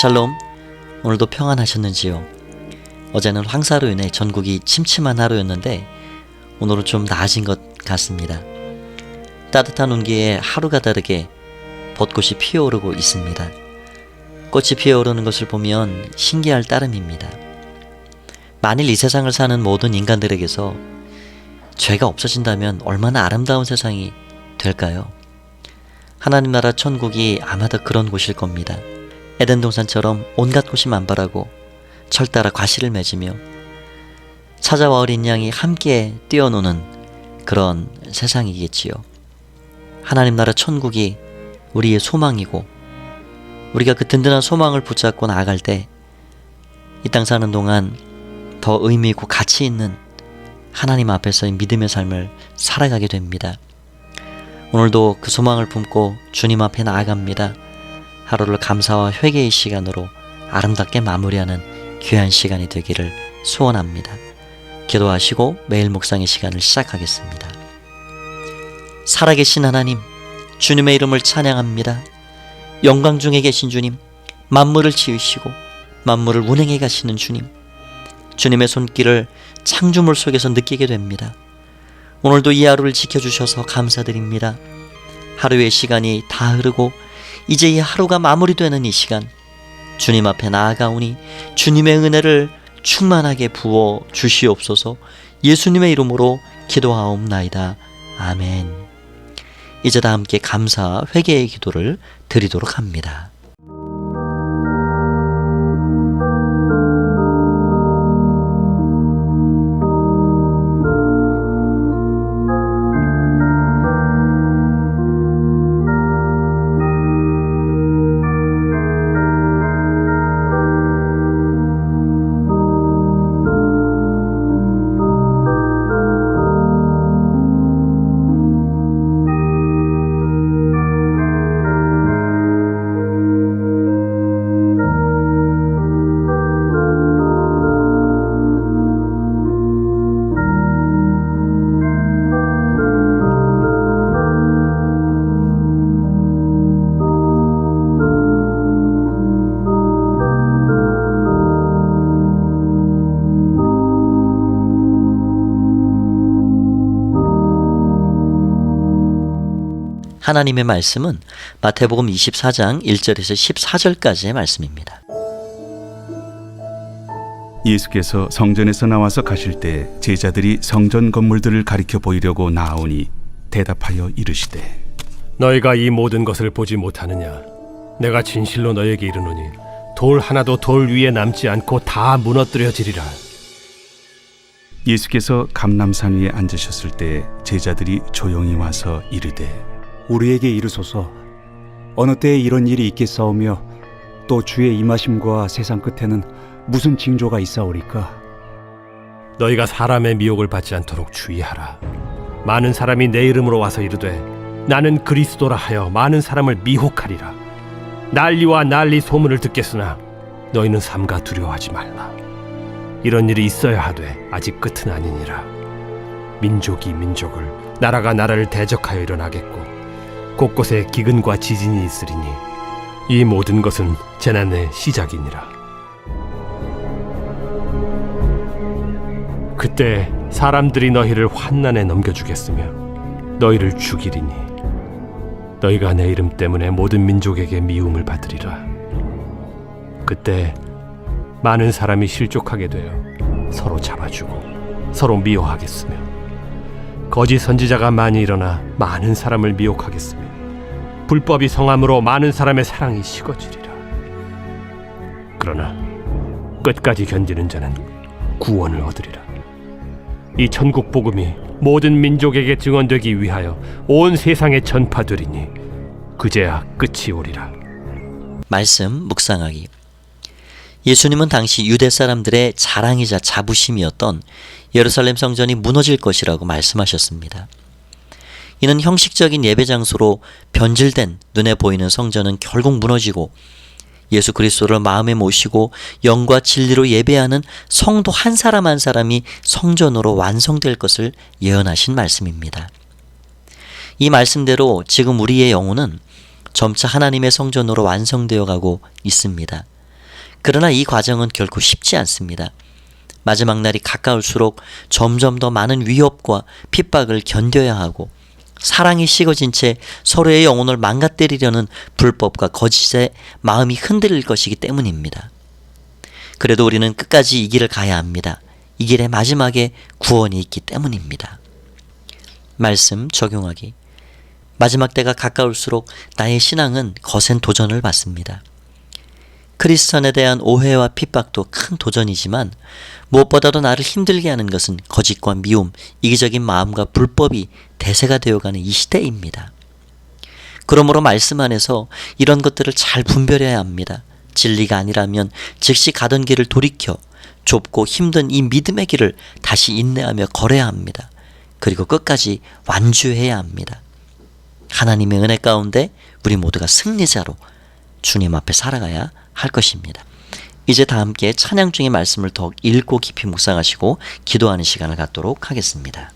샬롬, 오늘도 평안하셨는지요? 어제는 황사로 인해 전국이 침침한 하루였는데 오늘은 좀 나아진 것 같습니다. 따뜻한 온기에 하루가 다르게 벚꽃이 피어오르고 있습니다. 꽃이 피어오르는 것을 보면 신기할 따름입니다. 만일 이 세상을 사는 모든 인간들에게서 죄가 없어진다면 얼마나 아름다운 세상이 될까요? 하나님 나라 천국이 아마도 그런 곳일 겁니다. 에덴 동산처럼 온갖 꽃이 만발하고 철따라 과실을 맺으며 사자와 어린 양이 함께 뛰어노는 그런 세상이겠지요. 하나님 나라 천국이 우리의 소망이고 우리가 그 든든한 소망을 붙잡고 나아갈 때 이 땅 사는 동안 더 의미 있고 가치 있는 하나님 앞에서의 믿음의 삶을 살아가게 됩니다. 오늘도 그 소망을 품고 주님 앞에 나아갑니다. 하루를 감사와 회개의 시간으로 아름답게 마무리하는 귀한 시간이 되기를 소원합니다. 기도하시고 매일 묵상의 시간을 시작하겠습니다. 살아계신 하나님, 주님의 이름을 찬양합니다. 영광 중에 계신 주님, 만물을 지으시고 만물을 운행해 가시는 주님, 주님의 손길을 창조물 속에서 느끼게 됩니다. 오늘도 이 하루를 지켜주셔서 감사드립니다. 하루의 시간이 다 흐르고 이제 이 하루가 마무리되는 이 시간 주님 앞에 나아가오니 주님의 은혜를 충만하게 부어 주시옵소서 예수님의 이름으로 기도하옵나이다. 아멘. 이제 다 함께 감사 회개의 기도를 드리도록 합니다. 하나님의 말씀은 마태복음 24장 1절에서 14절까지의 말씀입니다. 예수께서 성전에서 나와서 가실 때 제자들이 성전 건물들을 가리켜 보이려고 나아오니 대답하여 이르시되 너희가 이 모든 것을 보지 못하느냐? 내가 진실로 너에게 이르노니 돌 하나도 돌 위에 남지 않고 다 무너뜨려지리라. 예수께서 감람산 위에 앉으셨을 때 제자들이 조용히 와서 이르되 우리에게 이르소서 어느 때에 이런 일이 있겠사오며 또 주의 임하심과 세상 끝에는 무슨 징조가 있사오리까 너희가 사람의 미혹을 받지 않도록 주의하라. 많은 사람이 내 이름으로 와서 이르되 나는 그리스도라 하여 많은 사람을 미혹하리라. 난리와 난리 소문을 듣겠으나 너희는 삼가 두려워하지 말라. 이런 일이 있어야 하되 아직 끝은 아니니라. 민족이 민족을 나라가 나라를 대적하여 일어나겠고 곳곳에 기근과 지진이 있으리니 이 모든 것은 재난의 시작이니라. 그때 사람들이 너희를 환난에 넘겨주겠으며 너희를 죽이리니 너희가 내 이름 때문에 모든 민족에게 미움을 받으리라. 그때 많은 사람이 실족하게 되어 서로 잡아주고 서로 미워하겠으며 거짓 선지자가 많이 일어나 많은 사람을 미혹하겠으며 불법이 성함으로 많은 사람의 사랑이 식어지리라. 그러나 끝까지 견디는 자는 구원을 얻으리라. 이 천국 복음이 모든 민족에게 증언되기 위하여 온 세상에 전파되리니 그제야 끝이 오리라. 말씀 묵상하기. 예수님은 당시 유대 사람들의 자랑이자 자부심이었던 예루살렘 성전이 무너질 것이라고 말씀하셨습니다. 이는 형식적인 예배 장소로 변질된 눈에 보이는 성전은 결국 무너지고 예수 그리스도를 마음에 모시고 영과 진리로 예배하는 성도 한 사람 한 사람이 성전으로 완성될 것을 예언하신 말씀입니다. 이 말씀대로 지금 우리의 영혼은 점차 하나님의 성전으로 완성되어 가고 있습니다. 그러나 이 과정은 결코 쉽지 않습니다. 마지막 날이 가까울수록 점점 더 많은 위협과 핍박을 견뎌야 하고 사랑이 식어진 채 서로의 영혼을 망가뜨리려는 불법과 거짓의 마음이 흔들릴 것이기 때문입니다. 그래도 우리는 끝까지 이 길을 가야 합니다. 이 길의 마지막에 구원이 있기 때문입니다. 말씀 적용하기. 마지막 때가 가까울수록 나의 신앙은 거센 도전을 받습니다. 크리스천에 대한 오해와 핍박도 큰 도전이지만 무엇보다도 나를 힘들게 하는 것은 거짓과 미움, 이기적인 마음과 불법이 대세가 되어가는 이 시대입니다. 그러므로 말씀 안에서 이런 것들을 잘 분별해야 합니다. 진리가 아니라면 즉시 가던 길을 돌이켜 좁고 힘든 이 믿음의 길을 다시 인내하며 걸어야 합니다. 그리고 끝까지 완주해야 합니다. 하나님의 은혜 가운데 우리 모두가 승리자로 주님 앞에 살아가야 할 것입니다. 이제 다 함께 찬양 중의 말씀을 더욱 읽고 깊이 묵상하시고 기도하는 시간을 갖도록 하겠습니다.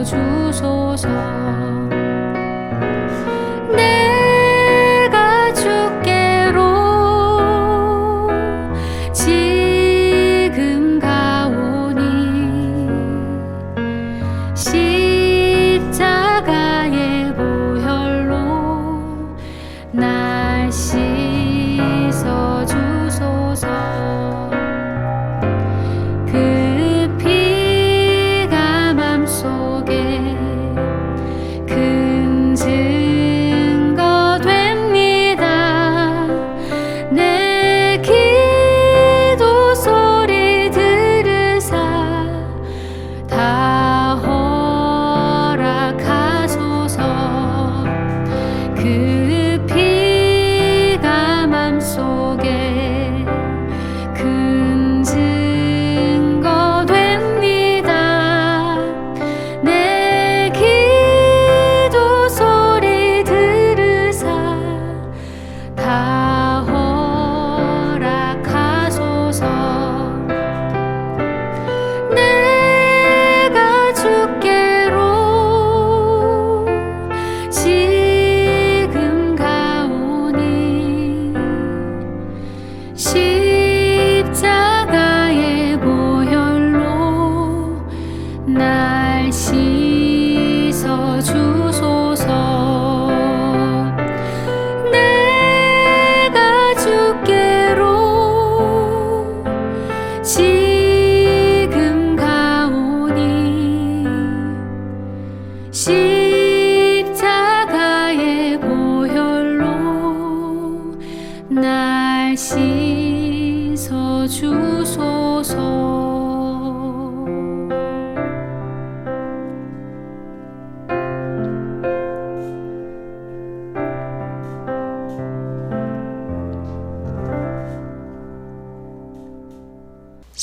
何处受伤？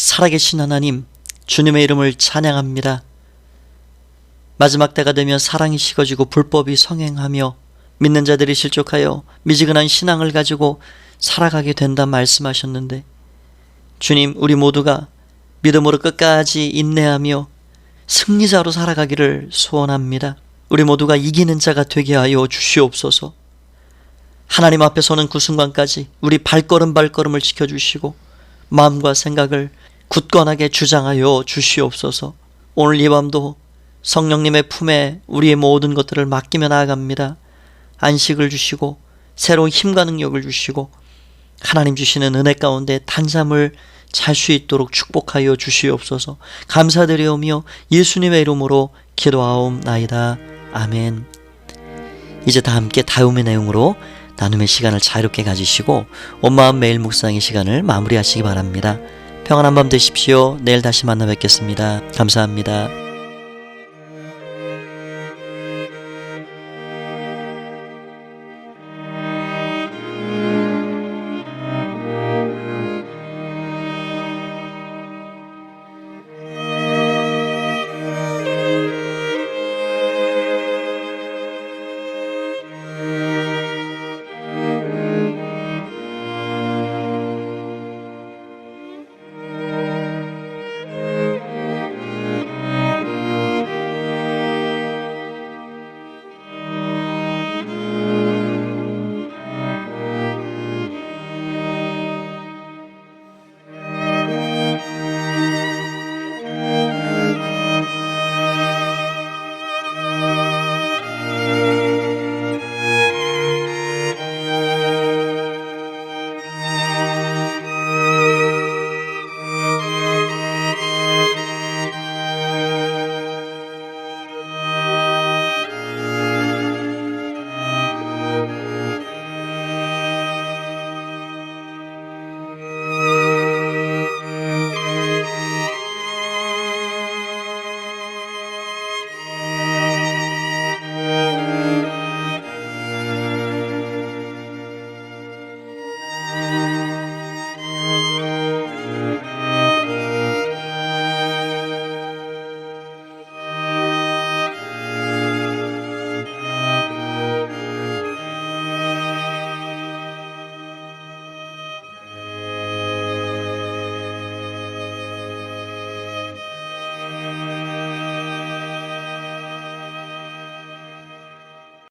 살아계신 하나님, 주님의 이름을 찬양합니다. 마지막 때가 되면 사랑이 식어지고 불법이 성행하며 믿는 자들이 실족하여 미지근한 신앙을 가지고 살아가게 된다 말씀하셨는데 주님 우리 모두가 믿음으로 끝까지 인내하며 승리자로 살아가기를 소원합니다. 우리 모두가 이기는 자가 되게 하여 주시옵소서. 하나님 앞에 서는 그 순간까지 우리 발걸음 발걸음을 지켜주시고 마음과 생각을 굳건하게 주장하여 주시옵소서. 오늘 이 밤도 성령님의 품에 우리의 모든 것들을 맡기며 나아갑니다. 안식을 주시고 새로운 힘과 능력을 주시고 하나님 주시는 은혜 가운데 단잠을 잘 수 있도록 축복하여 주시옵소서. 감사드리오며 예수님의 이름으로 기도하옵나이다. 아멘. 이제 다 함께 다음의 내용으로 나눔의 시간을 자유롭게 가지시고 온 마음 매일 묵상의 시간을 마무리하시기 바랍니다. 평안한 밤 되십시오. 내일 다시 만나 뵙겠습니다. 감사합니다.